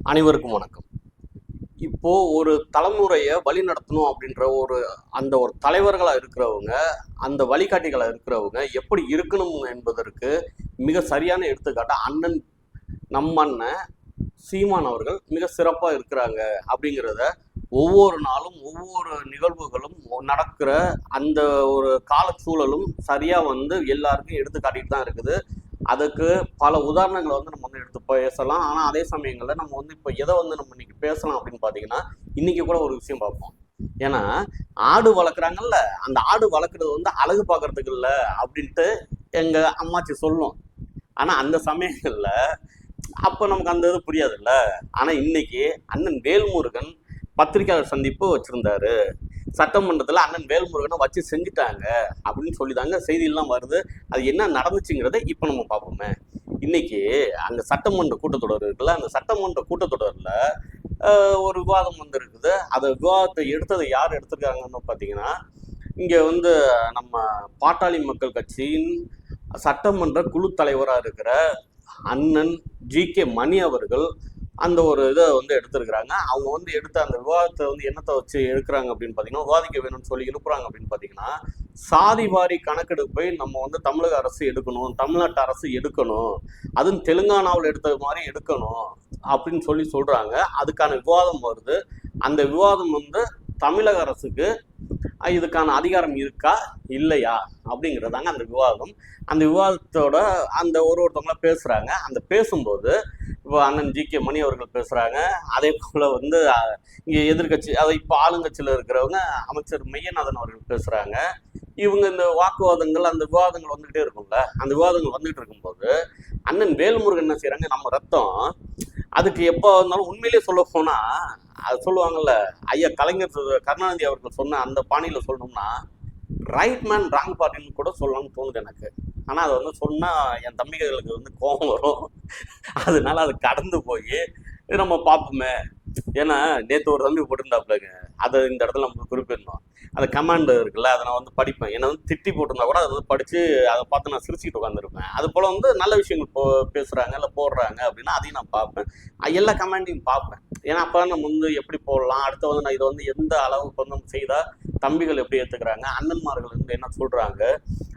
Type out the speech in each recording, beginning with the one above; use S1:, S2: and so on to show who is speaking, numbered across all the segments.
S1: அனைவருக்கும் வணக்கம். இப்போ ஒரு தலைமுறையை வழி நடத்தணும் அப்படின்ற ஒரு அந்த ஒரு தலைவர்களா இருக்கிறவங்க அந்த வழிகாட்டிகளா இருக்கிறவங்க எப்படி இருக்கணும் என்பதற்கு மிக சரியான எடுத்துக்காட்டு அண்ணன் நம்ம அண்ணன் சீமான் அவர்கள் மிக சிறப்பா இருக்கிறாங்க அப்படிங்கிறத ஒவ்வொரு நாளும் ஒவ்வொரு நிகழ்வுகளும் நடக்கிற அந்த ஒரு காலச்சூழலும் சரியாக வந்து எல்லாருக்கும் எடுத்து காட்டிட்டு தான் இருக்குது. அதுக்கு பல உதாரணங்களை வந்து நம்ம வந்து எடுத்து பேசலாம். ஆனால் அதே சமயங்களில் நம்ம வந்து இப்போ எதை வந்து நம்ம இன்னைக்கு பேசலாம் அப்படின்னு பார்த்தீங்கன்னா இன்னைக்கு கூட ஒரு விஷயம் பார்ப்போம். ஏன்னா ஆடு வளர்க்குறாங்கல்ல அந்த ஆடு வளர்க்குறது வந்து அழகு பார்க்கறதுக்கு இல்லை அப்படின்ட்டு எங்கள் அம்மாச்சி சொல்லும். ஆனால் அந்த சமயங்களில் அப்போ நமக்கு அந்த இது புரியாதுல்ல. ஆனால் இன்னைக்கு அண்ணன் வேல்முருகன் பத்திரிகையாளர் சந்திப்பு வச்சுருந்தாரு. சட்டமன்றத்தில் அண்ணன் வேல்முருகனை வச்சு செஞ்சுட்டாங்க அப்படின்னு சொல்லி தாங்க செய்தியெல்லாம் வருது. அது என்ன நடந்துச்சுங்கிறத இப்போ நம்ம பார்ப்போமே. இன்னைக்கு அந்த சட்டமன்ற கூட்டத்தொடர் இருக்குல்ல அந்த சட்டமன்ற கூட்டத்தொடரில் ஒரு விவாதம் வந்திருக்குது. அந்த விவாதத்தை எடுத்ததை யார் எடுத்திருக்காங்கன்னு பார்த்தீங்கன்னா இங்கே வந்து நம்ம பாட்டாளி மக்கள் கட்சியின் சட்டமன்ற குழு தலைவராக இருக்கிற அண்ணன் ஜி கே மணி அவர்கள் அந்த ஒரு இதை வந்து எடுத்திருக்கிறாங்க. அவங்க வந்து எடுத்த அந்த விவாதத்தை வந்து என்னத்தை வச்சு எடுக்கிறாங்க அப்படின்னு பார்த்தீங்கன்னா விவாதிக்க வேணும்னு சொல்லி எழுப்புறாங்க அப்படின்னு பார்த்தீங்கன்னா சாதி வாரி கணக்கெடுப்பை நம்ம வந்து தமிழக அரசு எடுக்கணும் தமிழ்நாட்டு அரசு எடுக்கணும் அதுவும் தெலுங்கானாவில் எடுத்தது மாதிரி எடுக்கணும் அப்படின்னு சொல்லி சொல்கிறாங்க அதுக்கான விவாதம் வருது. அந்த விவாதம் வந்து தமிழக அரசுக்கு இதுக்கான அதிகாரம் இருக்கா? இல்லையா? அப்படிங்கிறதாங்க அந்த விவாதம். அந்த விவாதத்தோட அந்த ஒரு ஒருத்தவங்களாம் பேசுகிறாங்க அந்த பேசும்போது இப்போ அண்ணன் ஜி கே மணி அவர்கள் பேசுகிறாங்க அதே போல் வந்து இங்கே எதிர்கட்சி எதிர்க்கட்சி அதை இப்போ ஆளுங்கட்சியில் இருக்கிறவங்க அமைச்சர் மெய்யநாதன் அவர்கள் பேசுகிறாங்க இவங்க இந்த வாக்குவாதங்கள் அந்த விவாதங்கள் வந்துகிட்டே இருக்கும்ல? அந்த விவாதங்கள் வந்துகிட்டு இருக்கும்போது அண்ணன் வேல்முருகன் என்ன செய்கிறாங்க நம்ம ரத்தம் அதுக்கு எப்போ இருந்தாலும் உண்மையிலேயே சொல்ல போனால் அது சொல்லுவாங்கல்ல ஐயா கலைஞர் கருணாநிதி அவர்கள் சொன்ன அந்த பாணியில் சொல்லணும்னா ரைட் மேன் ராங் பார்ட்டின்னு கூட சொல்லலாம்னு தோணுது எனக்கு. ஆனால் அதை வந்து சொன்னால் என் தம்பிகளுக்கு வந்து கோபம் வரும். அதனால அது கடந்து போய் இது நம்ம பார்ப்போமே ஏன்னா நேற்று ஒரு தம்பி போட்டிருந்தாப்புலங்க. அதை இந்த இடத்துல நம்ம குறிப்பிடணும். அந்த கமாண்ட் இருக்குல்ல அதை நான் வந்து படிப்பேன். என்னை வந்து திட்டி போட்டிருந்தா கூட அதை வந்து படித்து அதை பார்த்து நான் சிரிச்சுட்டு உட்காந்துருப்பேன் அது போல் வந்து நல்ல விஷயங்கள் போ பேசுகிறாங்க இல்லை போடுறாங்க அப்படின்னா அதையும் நான் பார்ப்பேன். எல்லா கமாண்டையும் பார்ப்பேன். ஏன்னா அப்போ நம்ம வந்து எப்படி போடலாம்? அடுத்து வந்து நான் இதை வந்து எந்த அளவுக்கு வந்து செய்தால் தம்பிகள் எப்படி ஏற்றுக்கிறாங்க அண்ணன்மார்கள் வந்து என்ன சொல்கிறாங்க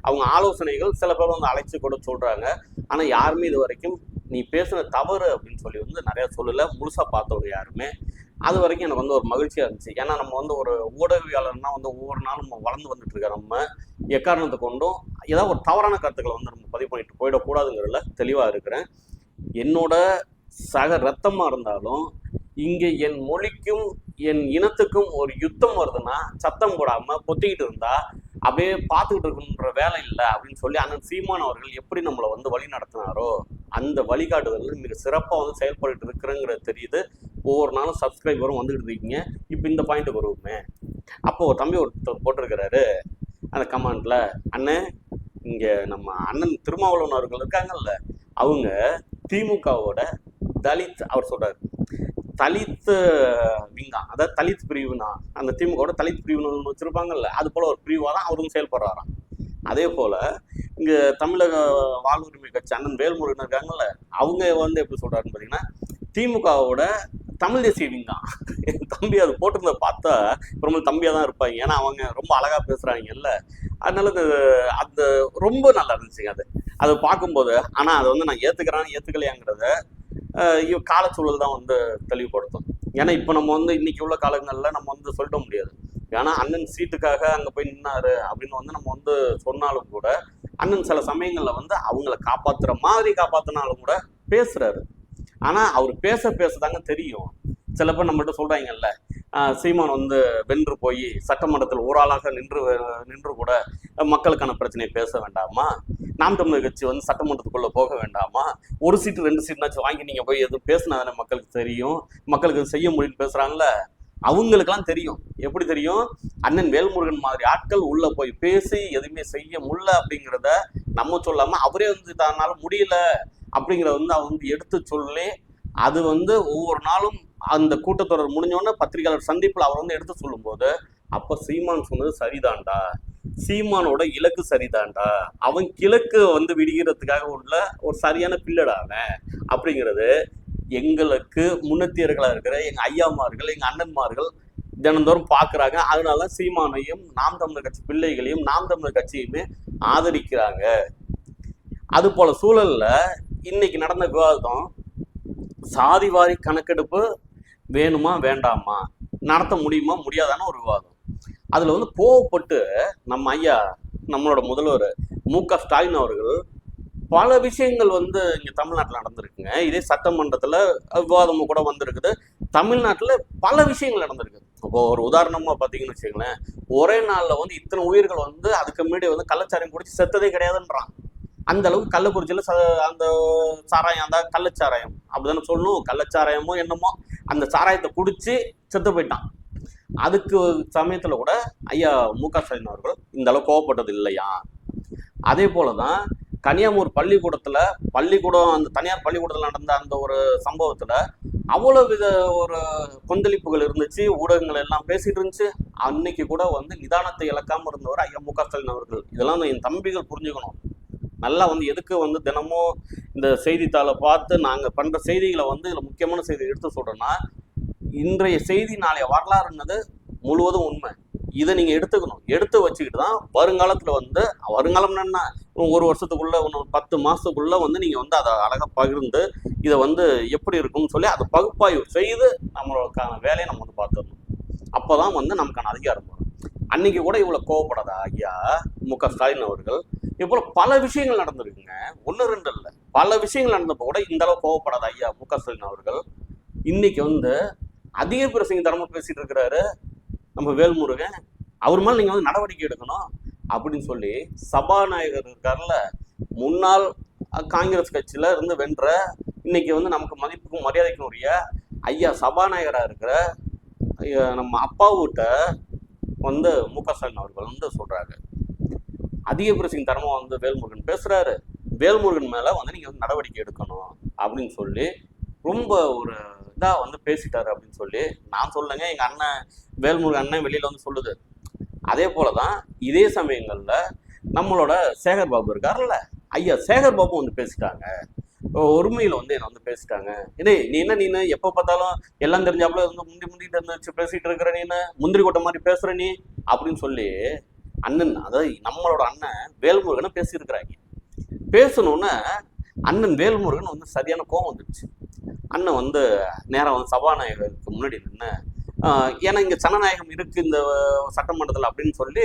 S1: அவங்க ஆலோசனைகள் சில பேர் வந்து அழைச்சி கூட சொல்கிறாங்க ஆனால் யாருமே இது வரைக்கும் நீ பேசுன தவறு அப்படின்னு சொல்லி வந்து நிறைய சொல்லலை. முழுசாக பார்த்தவங்க யாருமே. அது வரைக்கும் எனக்கு வந்து ஒரு மகிழ்ச்சியாக இருந்துச்சு. ஏன்னா நம்ம வந்து ஒரு ஊடகவியாளர்னா வந்து ஒவ்வொரு நாளும் நம்ம வளர்ந்து வந்துட்டு இருக்க நம்ம எக்காரணத்தை கொண்டும் ஏதாவது ஒரு தவறான கருத்துக்களை வந்து நம்ம பதிவு பண்ணிட்டு போயிடக்கூடாதுங்கிறதுல தெளிவாக இருக்கிறேன். என்னோட சக ரத்தமாக இருந்தாலும் இங்கே என் மொழிக்கும் என் இனத்துக்கும் ஒரு யுத்தம் வருதுன்னா சத்தம் போடாமல் பொத்திக்கிட்டு இருந்தா அப்படியே பார்த்துக்கிட்டு இருக்கணுன்ற வேலை இல்லை அப்படின்னு சொல்லி அண்ணன் சீமான் அவர்கள் எப்படி நம்மளை வந்து வழி நடத்தினாரோ அந்த வழிகாட்டுதல்கள் மிக சிறப்பாக வந்து செயல்பட்டு இருக்கிறேங்கிறது தெரியுது. ஒவ்வொரு நாளும் சப்ஸ்கிரைபரும் வந்துகிட்டு இருக்கீங்க. இப்போ இந்த பாயிண்ட்டுக்கு வருவோமே. அப்போ ஒரு தம்பி ஒருத்தர் போட்டிருக்கிறாரு. அந்த கமாண்டில் அண்ணன் இங்கே நம்ம அண்ணன் திருமாவளவன் அவர்கள் இருக்காங்கல்ல அவங்க திமுகவோட தலித் அவர் சொல்றாரு. தலித் விங்கா அதாவது தலித் பிரிவுனா அந்த திமுகவோட தலித் பிரிவுன்னு ஒண்ணு வச்சிருப்பாங்கல்ல அது போல ஒரு பிரிவாக தான் அவரும் செயல்படுறாராம். அதே போல இங்க தமிழக வாழ்வுரிமை கட்சி அண்ணன் வேல்முருகன் இருக்காங்கல்ல அவங்க வந்து எப்படி சொல்றாருன்னு பார்த்தீங்கன்னா திமுகவோட தமிழ் தேசிய விங்கா என் தம்பி அது போட்டிருந்த பார்த்தா ரொம்ப தம்பியாக தான் இருப்பாங்க. ஏன்னா அவங்க ரொம்ப அழகா பேசுறாங்கல்ல. அதனால அது அந்த ரொம்ப நல்லா இருந்துச்சுங்க அது. அதை பார்க்கும்போது ஆனால் அதை வந்து நான் ஏற்றுக்கிறேன் ஏற்றுக்கலையாங்கிறத காலச்சூழல் தான் வந்து தெளிவுபடுத்தும். ஏன்னா இப்போ நம்ம வந்து இன்னைக்கு உள்ள காலங்களில் நம்ம வந்து சொல்லிட முடியாது. ஏன்னா அண்ணன் சீட்டுக்காக அங்கே போய் நின்னாரு அப்படின்னு வந்து நம்ம வந்து சொன்னாலும் கூட அண்ணன் சில சமயங்களில் வந்து அவங்கள காப்பாத்துற மாதிரி காப்பாத்தினாலும் கூட பேசுறாரு. ஆனால் அவர் பேச பேசதாங்க தெரியும். சில பேர் நம்மகிட்ட சொல்றாங்கல்ல சீமான் வந்து வென்று போய் சட்டமன்றத்தில் ஒரு ஆளாக நின்று நின்று கூட மக்களுக்கான பிரச்சனையை பேச வேண்டாமா? நாம் தமிழர் கட்சி வந்து சட்டமன்றத்துக்குள்ளே போக வேண்டாமா? ஒரு சீட்டு ரெண்டு சீட்னாச்சும் வாங்கி நீங்கள் போய் எதுவும் பேசினா தானே மக்களுக்கு தெரியும். மக்களுக்கு செய்ய முடியும்னு பேசுறாங்கல்ல. அவங்களுக்கெல்லாம் தெரியும். எப்படி தெரியும்? அண்ணன் வேல்முருகன் மாதிரி ஆட்கள் உள்ள போய் பேசி எதுவுமே செய்ய முடியல அப்படிங்கிறத நம்ம சொல்லாம அவரே வந்து தன்னால முடியல அப்படிங்கிறத வந்து அவங்க வந்து எடுத்து சொல்லி அது வந்து ஒவ்வொரு நாளும் அந்த கூட்டத்தொடர் முடிஞ்சோடனே பத்திரிகையாளர் சந்திப்பில் அவர் வந்து எடுத்து சொல்லும்போது அப்போ சீமான் சொன்னது சரிதான்டா. சீமானோட இலக்கு சரிதான்டா. அவன் கிழக்கு வந்து விடுகிறதுக்காக உள்ள ஒரு சரியான பில்லடா அவன் அப்படிங்கிறது எங்களுக்கு முன்னத்தியர்களாக இருக்கிற எங்கள் ஐயாமார்கள் எங்கள் அண்ணன்மார்கள் தினந்தோறும் பார்க்குறாங்க அதனால சீமானையும் நாம் தமிழர் கட்சி பிள்ளைகளையும் நாம் தமிழர் கட்சியுமே ஆதரிக்கிறாங்க. அது போல சூழல்ல இன்னைக்கு நடந்த விவாதம் சாதிவாரி கணக்கெடுப்பு வேணுமா வேண்டாமா நடத்த முடியுமா முடியாதான ஒரு விவாதம். அதில் வந்து கோவப்பட்டு நம்ம ஐயா நம்மளோட முதல்வர் மு க ஸ்டாலின் அவர்கள் பல விஷயங்கள் வந்து இங்கே தமிழ்நாட்டில் நடந்திருக்குங்க. இதே சட்டமன்றத்தில் விவாதமும் கூட வந்திருக்குது. தமிழ்நாட்டில் பல விஷயங்கள் நடந்திருக்கு. இப்போ ஒரு உதாரணமாக பார்த்தீங்கன்னு வச்சுங்களேன் ஒரே நாளில் வந்து இத்தனை உயிர்கள் வந்து அதுக்கு முன்னாடி வந்து கள்ளச்சாராயம் குடிச்சு செத்ததே கிடையாதுன்றான். அந்த அளவுக்கு கள்ளக்குறிச்சியில் ச அந்த சாராயம் அந்த கள்ளச்சாராயம். அப்படிதானே சொல்லணும். கள்ளச்சாராயமோ என்னமோ அந்த சாராயத்தை குடிச்சு செத்து போயிட்டான். அதுக்கு சமயத்தில் கூட ஐயா மு க ஸ்டாலின் அவர்கள் இந்த அளவு கோவப்பட்டது இல்லையா? அதே போலதான் கனியாமூர் பள்ளிக்கூடத்தில் பள்ளிக்கூடம் அந்த தனியார் பள்ளிக்கூடத்தில் நடந்த அந்த ஒரு சம்பவத்தில் அவ்வளோ வித ஒரு கொந்தளிப்புகள் இருந்துச்சு ஊடகங்கள் எல்லாம் பேசிகிட்டு இருந்துச்சு. அன்னைக்கு கூட வந்து நிதானத்தை இழக்காமல் இருந்தவர் ஐயா மு க ஸ்டாலின் அவர்கள். இதெல்லாம் என் தம்பிகள் புரிஞ்சுக்கணும். நல்லா வந்து எதுக்கு வந்து தினமும் இந்த செய்தித்தாளை பார்த்து நாங்கள் பண்ணுற செய்திகளை வந்து இதில் முக்கியமான செய்தி எடுத்து சொல்கிறோன்னா இன்றைய செய்தி நாளைய வரலாறுன்னது முழுவதும் உண்மை. இதை நீங்கள் எடுத்துக்கணும். எடுத்து வச்சுக்கிட்டு தான் வருங்காலத்தில் வந்து வருங்காலம் என்ன ஒரு வருஷத்துக்குள்ளே ஒன்று பத்து மாதத்துக்குள்ளே வந்து நீங்கள் வந்து அதை அழகாக பகிர்ந்து இதை வந்து எப்படி இருக்கும்னு சொல்லி அதை பகுப்பாய்வு செய்து நம்மளுக்கான வேலையை நம்ம வந்து பார்த்துடணும். அப்போதான் வந்து நமக்கான அதிகாரம் வரும். அன்னைக்கு கூட இவ்வளோ கோவப்படாத ஐயா மு க ஸ்டாலின் அவர்கள்? இப்போ பல விஷயங்கள் நடந்திருக்குங்க. ஒன்று ரெண்டு இல்லை. பல விஷயங்கள் நடந்தப்போ கூட இந்த அளவு கோவப்படாத ஐயா மு க ஸ்டாலின் அவர்கள் இன்னைக்கு வந்து அதிக பிரசங்க தரமாக பேசிட்டு இருக்கிறாரு. நம்ம வேல்முருகன் அவர் மேலே நீங்கள் வந்து நடவடிக்கை எடுக்கணும் அப்படின்னு சொல்லி சபாநாயகர் இருக்கார்ல முன்னாள் காங்கிரஸ் கட்சியில இருந்து வென்ற இன்னைக்கு வந்து நமக்கு மதிப்புக்கும் மரியாதைக்கும் உரிய ஐயா சபாநாயகராக இருக்கிற ஐயா, நம்ம அப்பாவுட்ட வந்து மு க ஸ்டாலின் அவர்கள் வந்து சொல்றாங்க அதிக பிரசிங் தரமாக வந்து வேல்முருகன் பேசுறாரு. வேல்முருகன் மேல வந்து நீங்க வந்து நடவடிக்கை எடுக்கணும் அப்படின்னு சொல்லி ரொம்ப ஒரு இதா வந்து பேசிட்டாரு அப்படின்னு சொல்லி நான் சொல்லுங்க எங்கள் அண்ணன் வேல்முருகன் அண்ணன் வெளியில் வந்து சொல்லுது. அதே போலதான் இதே சமயங்களில் நம்மளோட சேகர் பாபு இருக்கார்ல ஐயா சேகர் பாபு வந்து பேசிட்டாங்க. ஒருமையில் வந்து என்னை வந்து பேசிட்டாங்க. இதே நீ என்ன நீ எப்போ பார்த்தாலும் எல்லாம் தெரிஞ்சாப்புல வந்து முந்தி முந்திட்டு இருந்து வச்சு பேசிட்டு இருக்கிற நீனு. முந்திரி கொட்டை மாதிரி பேசுற நீ அப்படின்னு சொல்லி அண்ணன் அதாவது நம்மளோட அண்ணன் வேல்முருகனை பேசியிருக்கிறாங்க. பேசணுன்னு அண்ணன் வேல்முருகன் வந்து சரியான கோவம் வந்துடுச்சு அண்ணன் வந்து நேரம் வந்து சபாநாயகருக்கு முன்னாடி நின்று ஏன்னா இங்கே ஜனநாயகம் இருக்கு இந்த சட்டமன்றத்தில் அப்படின்னு சொல்லி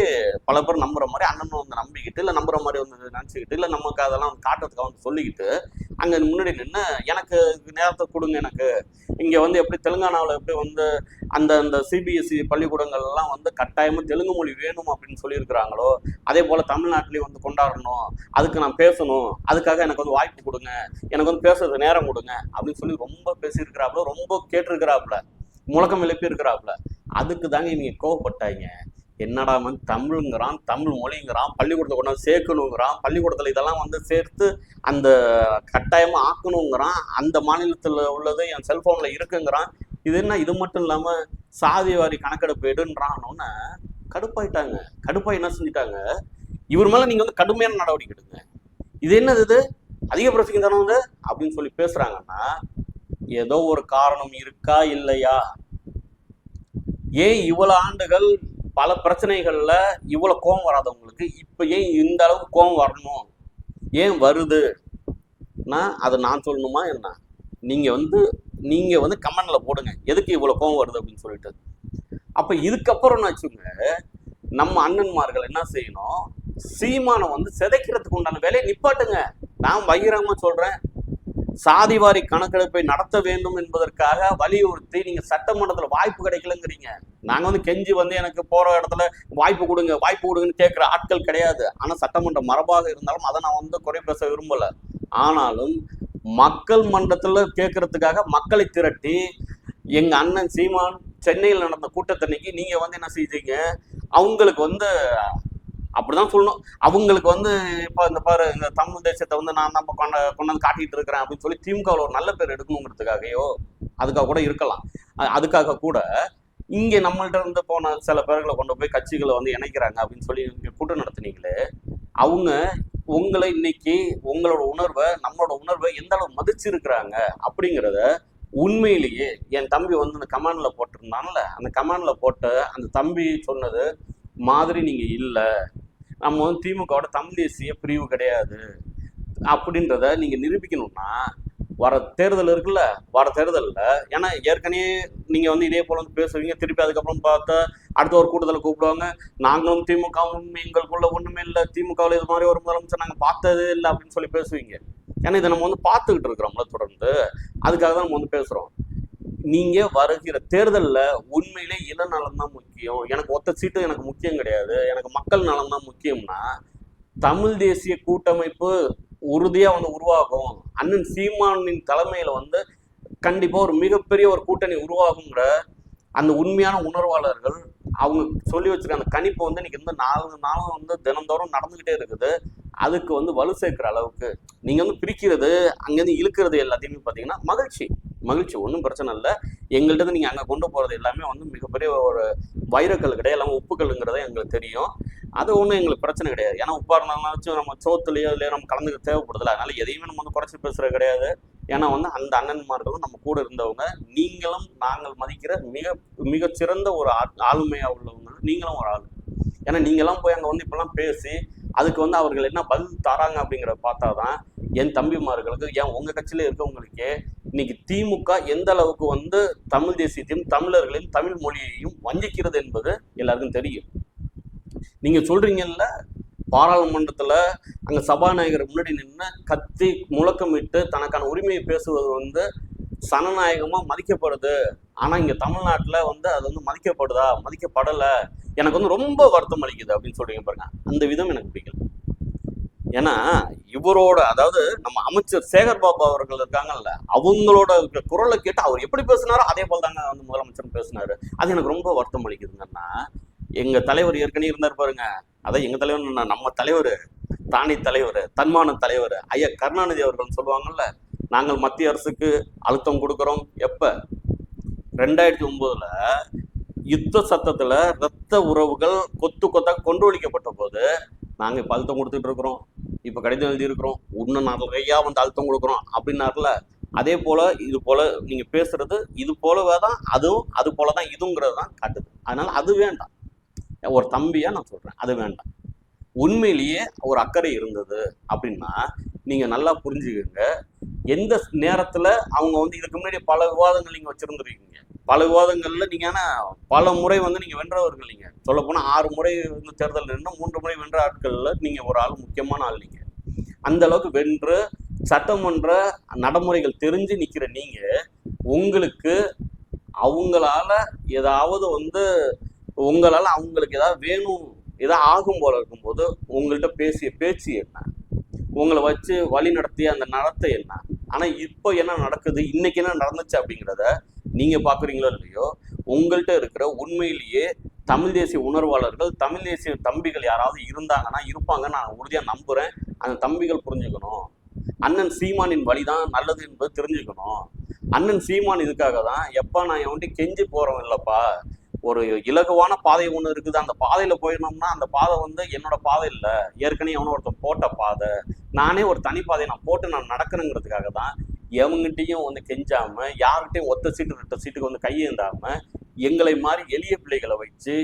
S1: பல பேர் நம்புற மாதிரி அண்ணனும் வந்து நம்பிக்கிட்டு இல்லை நம்புற மாதிரி வந்து நினச்சிக்கிட்டு இல்லை நமக்கு அதெல்லாம் வந்து காட்டுறதுக்காக வந்து சொல்லிக்கிட்டு அங்கே முன்னாடி நின்று எனக்கு நேரத்தை கொடுங்க எனக்கு. இங்கே வந்து எப்படி தெலுங்கானாவில் எப்படி வந்து அந்த அந்த சிபிஎஸ்சி பள்ளிக்கூடங்கள்லாம் வந்து கட்டாயமாக தெலுங்கு மொழி வேணும் அப்படின்னு சொல்லியிருக்கிறாங்களோ அதே போல் தமிழ்நாட்டிலையும் வந்து கொண்டாடணும் அதுக்கு நான் பேசணும் அதுக்காக எனக்கு வந்து வாய்ப்பு கொடுங்க எனக்கு வந்து பேசுறது நேரம் கொடுங்க அப்படின்னு சொல்லி ரொம்ப பேசியிருக்கிறாப்புல ரொம்ப கேட்டிருக்கிறாப்புல. முழக்கம் எழுப்பி இருக்கிறாப்புல அதுக்கு தாங்க இவங்க கோவப்பட்டாங்க. என்னடா வந்து தமிழுங்கிறான் தமிழ் மொழிங்கிறான் பள்ளிக்கூடத்தை கொண்டாந்து சேர்க்கணுங்கிறான் பள்ளிக்கூடத்தில் இதெல்லாம் வந்து சேர்த்து அந்த கட்டாயமாக ஆக்கணுங்கிறான் அந்த மாநிலத்தில் உள்ளது என் செல்ஃபோனில் இருக்குங்கிறான். இது என்ன இது மட்டும் இல்லாமல் சாதி வாரி கணக்கெடுப்பு எடுன்றானோன்னு கடுப்பாயிட்டாங்க. கடுப்பாக என்ன செஞ்சுட்டாங்க? இவர் மேலே நீங்கள் வந்து கடுமையான நடவடிக்கை எடுங்க. இது என்னது இது? அதிக பிரச்சனை தானே வந்து அப்படின்னு சொல்லி பேசுகிறாங்கன்னா ஏதோ ஒரு காரணம் இருக்கா இல்லையா? ஏன் இவ்வளவு ஆண்டுகள் பல பிரச்சனைகள்ல இவ்வளவு கோபம் வராதவங்களுக்கு இப்போ ஏன் இந்த அளவுக்கு கோபம் வரணும்? ஏன் வருது? நான் அதை நான் சொல்லணுமா என்ன? நீங்க வந்து நீங்க வந்து கமெண்ட்ல போடுங்க. எதுக்கு இவ்வளவு கோபம் வருது அப்படின்னு சொல்லிட்டு. அப்ப இதுக்கப்புறம் வச்சுங்க நம்ம அண்ணன்மார்கள் என்ன செய்யணும்? சீமானை வந்து சிதைக்கிறதுக்கு உண்டான வேலையை நிப்பாட்டுங்க. நான் பகிரங்கமாக சொல்றேன். சாதிவாரி கணக்கெடுப்பை நடத்த வேண்டும் என்பதற்காக வலியுறுத்தி நீங்க சட்டமன்றத்துல வாய்ப்பு கிடைக்கலங்கிறீங்க. நாங்க வந்து கெஞ்சி வந்து எனக்கு போற இடத்துல வாய்ப்பு கொடுங்க வாய்ப்பு கொடுங்கன்னு கேட்கிற ஆட்கள் கிடையாது. ஆனா சட்டமன்ற மரபாக இருந்தாலும் அதை நான் வந்து குறை பேச விரும்பல. ஆனாலும் மக்கள் மன்றத்துல கேட்கறதுக்காக மக்களை திரட்டி எங்க அண்ணன் சீமான் சென்னையில் நடந்த கூட்டத்தன்னைக்கு நீங்க வந்து என்ன செஞ்சீங்க அவங்களுக்கு வந்து அப்படிதான் சொல்லணும். அவங்களுக்கு வந்து இப்போ இந்த பாரு இந்த தமிழ் தேசத்தை வந்து நான் நம்ம கொண்ட கொண்டு வந்து காட்டிட்டு இருக்கிறேன் அப்படின்னு சொல்லி திமுகவில் ஒரு நல்ல பேர் எடுக்கணுங்கிறதுக்காகயோ அதுக்காக கூட இருக்கலாம். அதுக்காக கூட இங்கே நம்மள்ட்ட இருந்து போன சில பேர்களை கொண்டு போய் கட்சிகளை வந்து இணைக்கிறாங்க அப்படின்னு சொல்லி நீங்கள் கூட்டம் நடத்துனீங்களே அவங்க உங்களை இன்னைக்கு உங்களோட உணர்வை நம்மளோட உணர்வை எந்த அளவு மதிச்சிருக்கிறாங்க அப்படிங்கிறத உண்மையிலேயே என் தம்பி வந்து அந்த கமாண்டில் போட்டிருந்தான்ல அந்த கமாண்டில் போட்ட அந்த தம்பி சொன்னது மாதிரி நீங்கள் இல்லை. நம்ம வந்து திமுகவோட தமிழ் தேசிய பிரிவு கிடையாது. அப்படின்றத நீங்கள் நிரூபிக்கணும்னா வர தேர்தல் இருக்குல்ல வர தேர்தலில் ஏன்னா ஏற்கனவே நீங்கள் வந்து இதே போல் வந்து பேசுவீங்க திருப்பி அதுக்கப்புறம் பார்த்தா அடுத்த ஒரு கூட்டத்தில் கூப்பிடுவாங்க. நாங்களும் திமுகவும் எங்களுக்குள்ள ஒன்றுமே இல்லை. திமுகவில் இது மாதிரி ஒரு முதலமைச்சர் நாங்கள் பார்த்ததே இல்லை அப்படின்னு சொல்லி பேசுவீங்க. ஏன்னா இதை நம்ம வந்து பார்த்துக்கிட்டு இருக்கிறோம்ல தொடர்ந்து. அதுக்காக தான் நம்ம வந்து பேசுகிறோம் நீங்கள் வருகிற தேர்தலில் உண்மையிலே இன நலம் தான் முக்கியம். எனக்கு ஒத்த சீட்டு எனக்கு முக்கியம் கிடையாது. எனக்கு மக்கள் நலம் தான் முக்கியம்னா தமிழ் தேசிய கூட்டமைப்பு உறுதியாக வந்து உருவாகும். அண்ணன் சீமானின் தலைமையில் வந்து கண்டிப்பாக ஒரு மிகப்பெரிய ஒரு கூட்டணி உருவாகுங்கிற அந்த உண்மையான உணர்வாளர்கள் அவங்க சொல்லி வச்சிருக்க அந்த கணிப்பு வந்து இன்னைக்கு வந்து நாலு நாளும் வந்து தினந்தோறும் நடந்துகிட்டே இருக்குது. அதுக்கு வந்து வலு சேர்க்கிற அளவுக்கு. நீங்கள் வந்து பிரிக்கிறது அங்கேருந்து இழுக்கிறது எல்லாத்தையுமே பார்த்தீங்கன்னா மகிழ்ச்சி. மகிழ்ச்சி ஒன்றும் பிரச்சனை இல்லை. எங்கள்கிட்ட இருந்து அங்கே கொண்டு போகிறது எல்லாமே வந்து மிகப்பெரிய ஒரு வைரக்கல் கிடையாது. எல்லாமே உப்புக்கல்ங்கிறத எங்களுக்கு தெரியும். அது ஒன்றும் எங்களுக்கு பிரச்சனை கிடையாது. ஏன்னா உப்பா இருந்தாலும் நம்ம சோத்துலையோ இல்லையோ நம்ம கலந்துக்க தேவைப்படுதில்ல. அதனால எதையுமே நம்ம வந்து குறைச்சி பேசுகிறது கிடையாது. ஏன்னா வந்து அந்த அண்ணன்மார்களும் நம்ம கூட இருந்தவங்க நீங்களும் நாங்கள் மதிக்கிற மிக மிகச்சிறந்த ஒரு ஆளுமையாக உள்ளவங்க நீங்களும் ஒரு ஆள். ஏன்னா நீங்களாம் போய் அங்கே வந்து இப்பெல்லாம் பேசி அதுக்கு வந்து அவர்கள் என்ன பதில் தராங்க அப்படிங்கிறத பார்த்தா தான் என் தம்பிமார்களுக்கு ஏன் உங்கள் கட்சியில் இருக்கவங்களுக்கே இன்னைக்கு திமுக எந்த அளவுக்கு வந்து தமிழ் தேசியத்தையும் தமிழர்களையும் தமிழ் மொழியையும் வஞ்சிக்கிறது என்பது எல்லாருக்கும் தெரியும். நீங்க சொல்றீங்கல்ல பாராளுமன்றத்துல அங்க சபாநாயகர் முன்னாடி நின்று கத்தி முழக்கமிட்டு தனக்கான உரிமையை பேசுவது வந்து சனநாயகமா மதிக்கப்படுது. ஆனா இங்க தமிழ்நாட்டுல வந்து அது வந்து மதிக்கப்படுதா மதிக்கப்படல எனக்கு வந்து ரொம்ப வருத்தம் அளிக்குது அப்படின்னு சொல்றீங்க பாருங்க. அந்த விதம் எனக்கு பிடிக்கல. ஏன்னா இவரோட அதாவது நம்ம அமைச்சர் சேகர் பாபு அவர்கள் இருக்காங்கல்ல அவங்களோட இருக்கிற குரலை கேட்டு அவர் எப்படி பேசினாரோ அதே போல் தாங்க வந்து முதலமைச்சர் பேசினாரு. அது எனக்கு ரொம்ப வருத்தம் அளிக்குதுங்கன்னா எங்க தலைவர் ஏற்கனவே இருந்தார் பாருங்க. அதான் எங்க தலைவர் என்ன, நம்ம தலைவர் தானி தலைவர் தன்மான தலைவர் ஐயா கருணாநிதி அவர்கள் சொல்லுவாங்கல்ல நாங்கள் மத்திய அரசுக்கு அழுத்தம் கொடுக்குறோம். எப்ப? ரெண்டாயிரத்தி ஒன்பதுல யுத்த சத்தத்துல ரத்த உறவுகள் கொத்து கொத்தாக கொண்டு ஒழிக்கப்பட்ட போது நாங்க இப்ப அழுத்தம் கொடுத்துட்டு இருக்கிறோம். இப்போ கடிதம் எழுதி இருக்கிறோம் இன்னும் நிறையா வந்து அழுத்தம் கொடுக்குறோம். அப்படின்னாருல அதே போல இது போல நீங்க பேசுறது இது போலவே தான் அதுவும் அது போல தான் இதுங்கிறது தான் காட்டுது. அதனால அது வேண்டாம். ஒரு தம்பியா நான் சொல்றேன் அது வேண்டாம். உண்மையிலேயே ஒரு அக்கறை இருந்தது அப்படின்னா நீங்க நல்லா புரிஞ்சுக்கோங்க. எந்த நேரத்துல அவங்க வந்து இதுக்கு முன்னாடி பல விவாதங்கள் நீங்க வச்சிருந்துருக்கீங்க. பல விவாதங்கள்ல நீங்க ஆனால் பல முறை வந்து நீங்க வென்றவர்கள் நீங்க. சொல்ல போனா ஆறு முறை வந்து தேர்தல் நின்று மூன்று முறை வென்ற ஆட்கள்ல நீங்க ஒரு ஆள் முக்கியமான ஆள் நீங்க. அந்த அளவுக்கு வென்று சட்டமன்ற நடைமுறைகள் தெரிஞ்சு நிற்கிற நீங்க உங்களுக்கு அவங்களால ஏதாவது வந்து உங்களால் அவங்களுக்கு ஏதாவது வேணும் ஏதாவது ஆகும் போல இருக்கும்போது உங்கள்கிட்ட பேசிய பேச்சு என்ன? உங்களை வச்சு வழி நடத்திய அந்த நடத்தை என்ன? ஆனால் இப்போ என்ன நடக்குது? இன்னைக்கு என்ன நடந்துச்சு அப்படிங்கிறத நீங்கள் பார்க்குறீங்களோ இல்லையோ உங்கள்கிட்ட இருக்கிற உண்மையிலேயே தமிழ் தேசிய உணர்வாளர்கள் தமிழ் தேசிய தம்பிகள் யாராவது இருந்தாங்கன்னா இருப்பாங்க நான் உறுதியாக நம்புகிறேன் அந்த தம்பிகள் புரிஞ்சுக்கணும். அண்ணன் சீமானின் வழிதான் நல்லது என்பது தெரிஞ்சுக்கணும். அண்ணன் சீமான் இதுக்காக தான் எப்பா நான் எவன்ட்டு கெஞ்சி போறோம் இல்லப்பா. ஒரு இலகுவான பாதை ஒன்று இருக்குது. அந்த பாதையில போயிடணும்னா அந்த பாதை வந்து என்னோட பாதை இல்லை. ஏற்கனவே எவனோ ஒருத்தன் போட்ட பாதை. நானே ஒரு தனி பாதையை நான் போட்டு நான் நடக்கணுங்கிறதுக்காக தான் எவங்கிட்டையும் வந்து கெஞ்சாம யார்கிட்டையும் ஒத்த சீட்டு ரெட்ட சீட்டுக்கு வந்து கையேந்தாம எங்களை மாதிரி எளிய பிள்ளைகளை வச்சு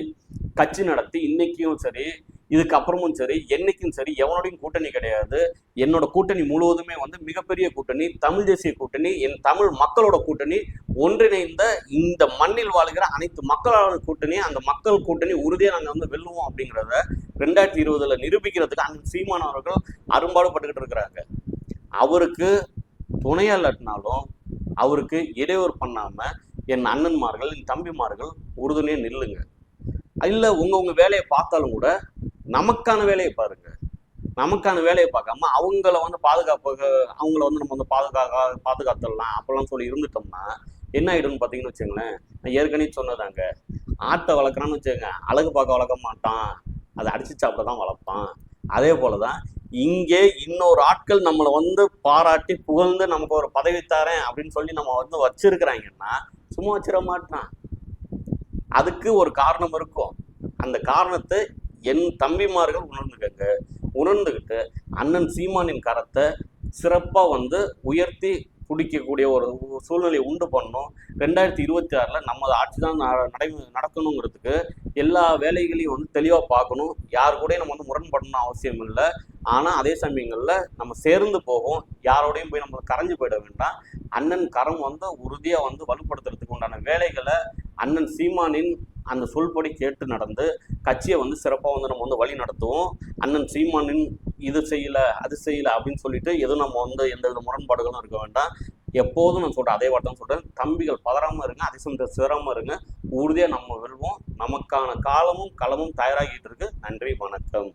S1: கட்சி நடத்தி இன்னைக்கும் சரி இதுக்கப்புறமும் சரி என்னைக்கும் சரி எவனோடையும் கூட்டணி கிடையாது. என்னோட கூட்டணி முழுவதுமே வந்து மிகப்பெரிய கூட்டணி தமிழ் தேசிய கூட்டணி என் தமிழ் மக்களோட கூட்டணி ஒன்றிணைந்த இந்த மண்ணில் வாழ்கிற அனைத்து மக்களோட கூட்டணி அந்த மக்கள் கூட்டணி உறுதியாக நாங்கள் வந்து வெல்லுவோம் அப்படிங்கிறத ரெண்டாயிரத்தி இருபதுல நிரூபிக்கிறதுக்கு அந்த சீமான் அவர்கள் அரும்பாடுபட்டுக்கிட்டு இருக்கிறாங்க. அவருக்கு துணையா இல்லாட்டினாலும் அவருக்கு இடையூறு பண்ணாம என் அண்ணன்மார்கள் என் தம்பிமார்கள் உறுதுணையா நில்லுங்க. இல்லை உங்க உங்க வேலையை பார்த்தாலும் கூட நமக்கான வேலையை பாருங்க. நமக்கான வேலையை பார்க்காம அவங்கள வந்து பாதுகாப்பாக அவங்கள வந்து நம்ம வந்து பாதுகாக்க பாதுகாத்துடலாம். அப்பெல்லாம் சொல்லி இருந்துட்டோம்னா என்ன ஆகிடும்னு பார்த்தீங்கன்னு வச்சுங்களேன் நான் ஏற்கனவே சொன்னதாங்க. ஆட்டை வளர்க்குறான்னு வச்சுக்கோங்க. அழகு பார்க்க வளர்க்க மாட்டான். அதை அடிச்சு சாப்பிட தான் வளர்ப்பான். அதே போல தான் இங்கே இன்னொரு ஆட்கள் நம்மளை வந்து பாராட்டி புகழ்ந்து நமக்கு ஒரு பதவி தரேன் அப்படின்னு சொல்லி நம்ம வந்து வச்சிருக்கிறாங்கன்னா சும்மா வச்சிட மாட்டான். அதுக்கு ஒரு காரணம் இருக்கும். அந்த காரணத்தை என் தம்பிமார்கள் உணர்ந்துக்கங்க. உணர்ந்துக்கிட்டு அண்ணன் சீமானின் கரத்தை சிறப்பாக வந்து உயர்த்தி பிடிக்கக்கூடிய ஒரு சூழ்நிலையை உண்டு பண்ணணும் ரெண்டாயிரத்தி இருபத்தி ஆறில் நம்ம ஆட்சி தான் நடை நடக்கணுங்கிறதுக்கு எல்லா வேலைகளையும் வந்து தெளிவாக பார்க்கணும். யார் கூடயும் நம்ம வந்து முரண்படணும்னு அவசியம் இல்லை. ஆனால் அதே சமயங்களில் நம்ம சேர்ந்து போகும். யாரோடையும் போய் நம்மளை கரைஞ்சு போயிட வேண்டாம். அண்ணன் கரம் வந்து உறுதியாக வந்து வலுப்படுத்துறதுக்கு உண்டான வேலைகளை அண்ணன் சீமானின் அந்த சொல்படி கேட்டு நடந்து கட்சியை வந்து சிறப்பாக வந்து நம்ம வந்து வழி நடத்துவோம். அண்ணன் சீமானின் இது செய்யல அது செய்யல அப்படின்னு சொல்லிட்டு எதுவும் நம்ம வந்து எந்த வித முரண்பாடுகளும் இருக்க வேண்டாம். எப்போதும் நான் சொல்கிறேன் அதே வார்த்தை சொல்கிறேன் தம்பிகள் பதறாமல் இருங்க அதே சமயத்தில் சிதறாம இருங்க. உறுதியாக நம்ம வெல்வோம். நமக்கான காலமும் களமும் தயாராகிட்டு இருக்கு. நன்றி வணக்கம்.